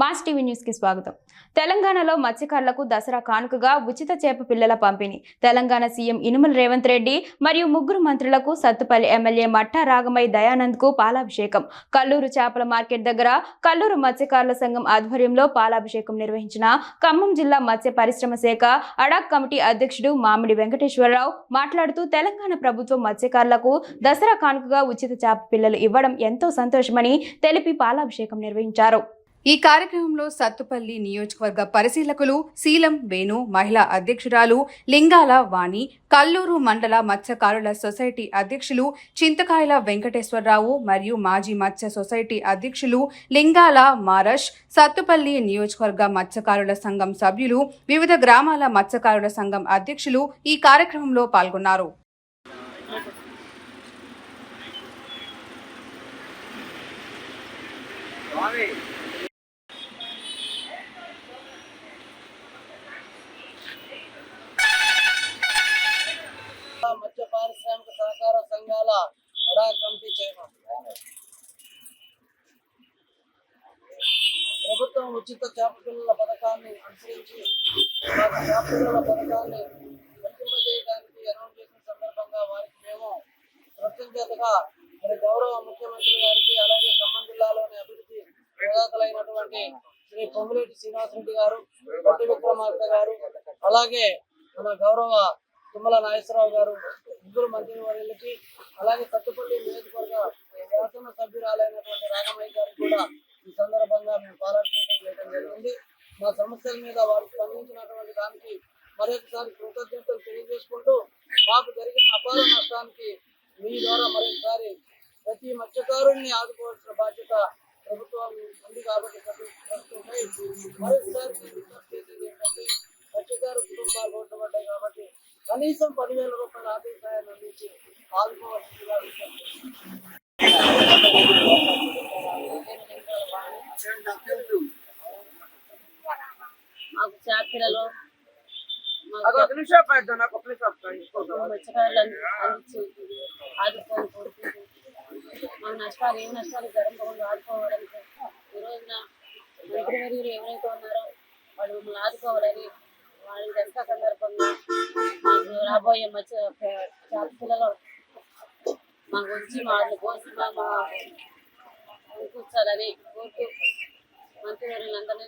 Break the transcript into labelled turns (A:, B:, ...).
A: Mass TV న్యూస్కి స్వాగతం. తెలంగాణలో మత్స్యకారులకు దసరా కానుకగా ఉచిత చేప పిల్లల పంపిణీ. తెలంగాణ సీఎం ఇనుమల రేవంత్ రెడ్డి మరియు ముగ్గురు మంత్రులకు సత్తుపల్లి ఎమ్మెల్యే మట్టా రాగమై దయానంద్కు పాలాభిషేకం. కల్లూరు చేపల మార్కెట్ దగ్గర కల్లూరు మత్స్యకారుల సంఘం ఆధ్వర్యంలో పాలాభిషేకం నిర్వహించిన ఖమ్మం జిల్లా మత్స్య పరిశ్రమ శాఖ అడాక్ కమిటీ అధ్యక్షుడు మామిడి వెంకటేశ్వరరావు మాట్లాడుతూ తెలంగాణ ప్రభుత్వం మత్స్యకారులకు దసరా కానుకగా ఉచిత చేప పిల్లలు ఇవ్వడం ఎంతో సంతోషమని తెలిపి పాలాభిషేకం నిర్వహించారు.
B: ఈ కార్యక్రమంలో సత్తుపల్లి నియోజకవర్గ పరిశీలకులు శీలం వేణు మహిళా అధ్యక్షురాలు లింగాల వాణి కల్లూరు మండల మత్స్యకారుల సొసైటీ అధ్యక్షులు చింతకాయల వెంకటేశ్వరరావు మరియు మాజీ మత్స్య సొసైటీ అధ్యక్షులు లింగాల మారష్ సత్తుపల్లి నియోజకవర్గ మత్స్యకారుల సంఘం సభ్యులు వివిధ గ్రామాల మత్స్యకారుల సంఘం అధ్యక్షులు ఈ కార్యక్రమంలో పాల్గొన్నారు.
C: మధ్య పారిశ్రామిక సహకార సంఘాల అడా కమిటీ చైర్మన్. ప్రభుత్వం ఉచిత చేప పిల్లల పథకాన్ని అనుసరించి మాకు చేప పిల్లల పథకాన్ని వర్తింపజేయడానికి అనౌన్స్ చేసిన సందర్భంగా వారికి మేము కృతజ్ఞతగా మరి గౌరవ ముఖ్యమంత్రి గారికి అలాగే ఖమ్మం జిల్లాలోని అభివృద్ధి ప్రదాతలైనటువంటి శ్రీ పొంగులేటి శ్రీనివాసరెడ్డి గారు పట్టి విక్రమార్క గారు అలాగే మన గౌరవ తుమ్మల నాగేశ్వరరావు గారు ముగ్గురు మంత్రి వర్యులకి అలాగే సత్తుపల్లి నియోజకవర్గ శాసన సభ్యురాలైనటువంటి రాగమయ్య గారికి కూడా ఈ సందర్భంగా మేము పాలాభిషేకం చేయడం జరిగింది. మా సమస్యల మీద వారు స్పందించినటువంటి దానికి మరొకసారి కృతజ్ఞతలు తెలియజేసుకుంటూ మాకు జరిగిన అపార నష్టానికి మీ ద్వారా మరొకసారి ప్రతి మత్స్యకారుడిని ఆదుకోవాల్సిన బాధ్యత ప్రభుత్వం ఉంది కాబట్టి మరొకసారి మత్స్యకారు కుటుంబాలు ఓటబడ్డాయి కాబట్టి కనీసం పదివేల రూపాయల ఆర్థిక సాయాన్ని అందించి ఆదుకోవాల్సిందిగా
D: మాకు మత్స్యకారులు అందించి ఆదుకోని కోరుకుంటూ మా నష్టాలు ఏం నష్టాలు జరగకుండా ఆదుకోవడానికి ఈ రోజున మంత్రివర్యులు ఎవరైతే ఉన్నారో వాళ్ళు మమ్మల్ని ఆదుకోవాలని వాళ్ళ వెనక సందర్భంగా మాకు రాబోయే మధ్య పిల్లలు మాకు వచ్చి వాళ్ళు కోసి మా కూర్చోాలని కోరుతూ మంత్రివర్యులందరినీ